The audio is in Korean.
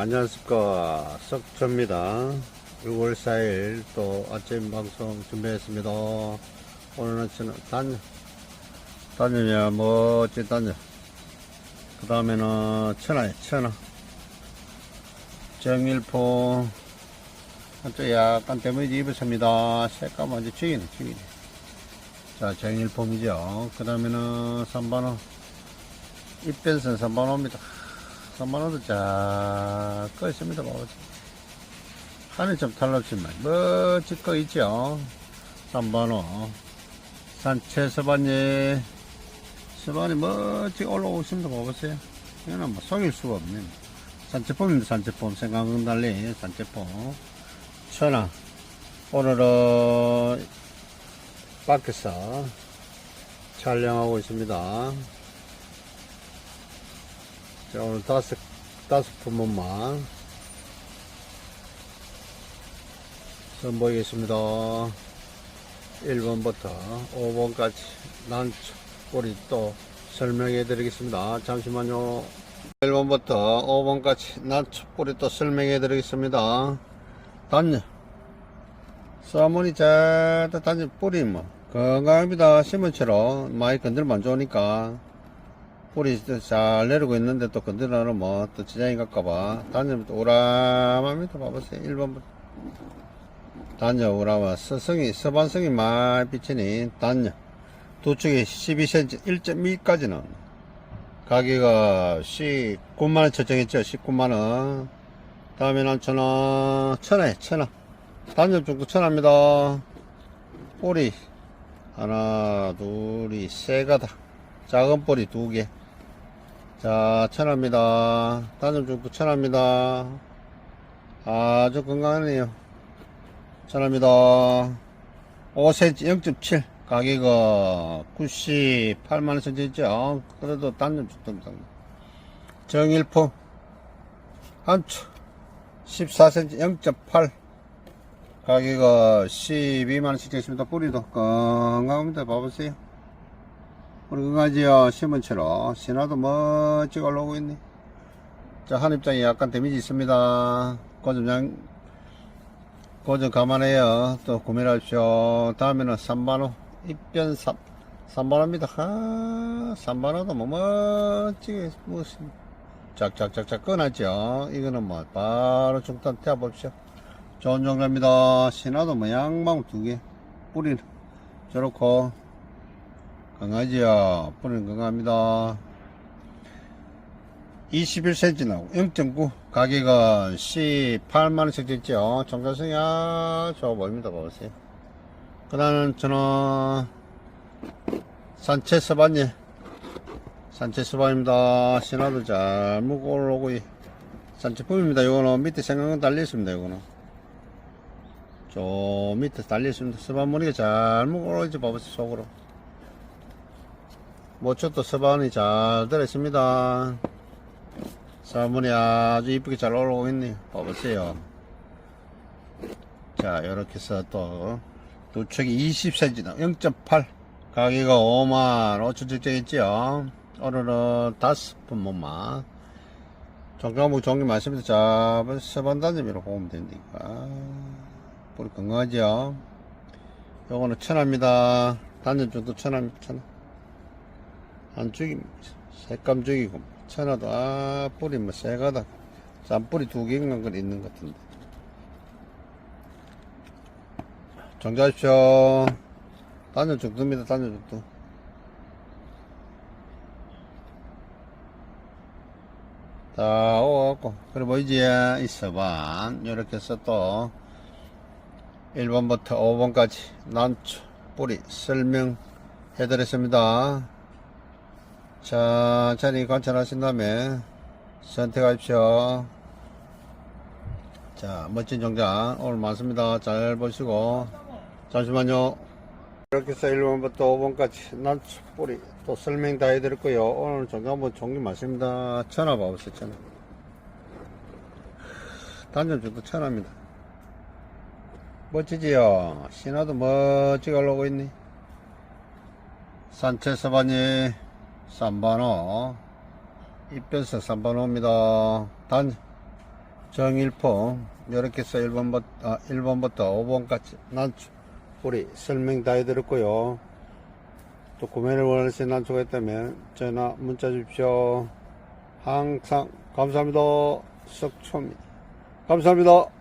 안녕하십니까. 석초입니다. 6월 4일 또 아침 방송 준비했습니다. 오늘은 저는 단녀 단녀냐 멋진 단녀 그 다음에는 천하에 천하. 정일포. 한쪽 약간 데미지 입었습니다. 색감 완전 죽이네 죽이네 자 정일폼이죠 그 다음에는 3번호. 입변선 3번호입니다 3만원도 쫙 꺼있습니다. 봐보세요. 하늘 좀 탈락지만 거 있죠. 3번호. 산채 서반이, 서반이 멋지게 올라오고 있습니다. 봐보세요. 이거는 뭐 속일 수가 없네. 산채폼입니다. 산채폼. 생각은 달리 산채폼. 천하. 오늘은 밖에서 촬영하고 있습니다. 자, 오늘 다섯, 다섯 품목만 선보이겠습니다. 1번부터 5번까지 난초 우리 또 설명해 드리겠습니다. 잠시만요. 1번부터 5번까지 난초 뿌리 또 설명해 드리겠습니다. 단요. 사모니 잘 단요 뿌리 뭐 건강합니다. 심은처럼 많이 건들면 안 좋으니까 뿌리 잘 내리고 있는데 또 건드려는 뭐또 지장이 갈까봐 단열부터 오람합니다 봐보세요 1번부터 단열 오람아 서성이 서반성이 많이 비치니 단열 두 쪽에 12cm 1.2까지는. 가격이 19만원 설정했죠 19만원. 다음에 는 천원 천원에 천원. 단열 정도 천원입니다. 뿌리. 하나 둘이 세 가닥. 작은 뿌리 두개 자, 천합니다. 단점 쪽도 천합니다. 아주 건강하네요. 천합니다. 5cm 0.7. 가격은 98만원 선지 있죠. 그래도 단점 쪽도 정일포. 한초. 14cm 0.8. 가격은 12만원 선지 있습니다. 뿌리도 건강합니다. 봐보세요. 우리 그가지요 심은처럼 신화도 멋지게 올라오고 있네. 자 한입장에 약간 데미지 있습니다. 고점장 고점 감안해요. 또 구매를 하십시오. 다음에는 3만원 입변 3 3만원입니다. 아 3만원도 뭐 멋지게 뭐 짝짝짝짝 꺼놨죠. 이거는 뭐 바로 중단 태워봅시오. 좋은 종류입니다. 신화도 뭐 양방 두개 뿌리는 저렇고 강아지야 뿌리는 건강합니다. 21cm 나고 0.9 가격은 18만원씩 됐죠. 아주 좋아 보입니다. 보세요. 그 다음은 저는 산채 서반예 산채 서반입니다. 신화도 잘 먹고 올라오고 산채품입니다. 이거는 밑에 생강은 달려있습니다 이거는. 저 밑에 달려있습니다. 서반무늬가 잘 먹고 올라오지 봐보세요 속으로 모초도 서반이 잘 들어있습니다. 사문이 아주 이쁘게 잘 올라오고 있네요. 봐보세요. 자, 이렇게 해서 또, 두 척이 20cm, 0.8. 가격이 5만 5천 적정했지요. 오늘은 다섯 분목만. 종가무 종류 많습니다. 자, 서반 단점이라고 보면 되니까. 뿌리 건강하죠. 요거는 천합니다. 단점 정도. 천합. 안쪽이 색감적이고 천하도 아 뿌리 뭐 새가다. 짠뿌리 두 개인가 그 있는 것 같은데. 정자하십시오. 단연 죽도입니다 단연 죽도. 다 오갖고 그래 보이지 있어봐. 이렇게 해서 또 1번부터 5번까지 난초 뿌리 설명 해 드렸습니다 천천히 관찰하신 다음에 선택하십시오. 자, 멋진 정장 오늘 많습니다. 잘 보시고 잠시만요. 이렇게 해서 1번부터 5번까지 난초 뿌리 또 설명 다 해드렸고요. 오늘 정장 한번 종류 많습니다. 천하 봐보세요. 천하. 단점 정도 천하입니다. 멋지지요? 신화도 멋지게 올라오고 있네. 산채 서반이 3번호. 입변석 3번호입니다. 단 정일포. 이렇게 해서 1번부터, 아, 1번부터 5번까지 난초 우리 설명 다 해드렸고요. 또 구매를 원하시는 난초가 있다면 전화 문자 주십시오. 항상 감사합니다. 석초입니다. 감사합니다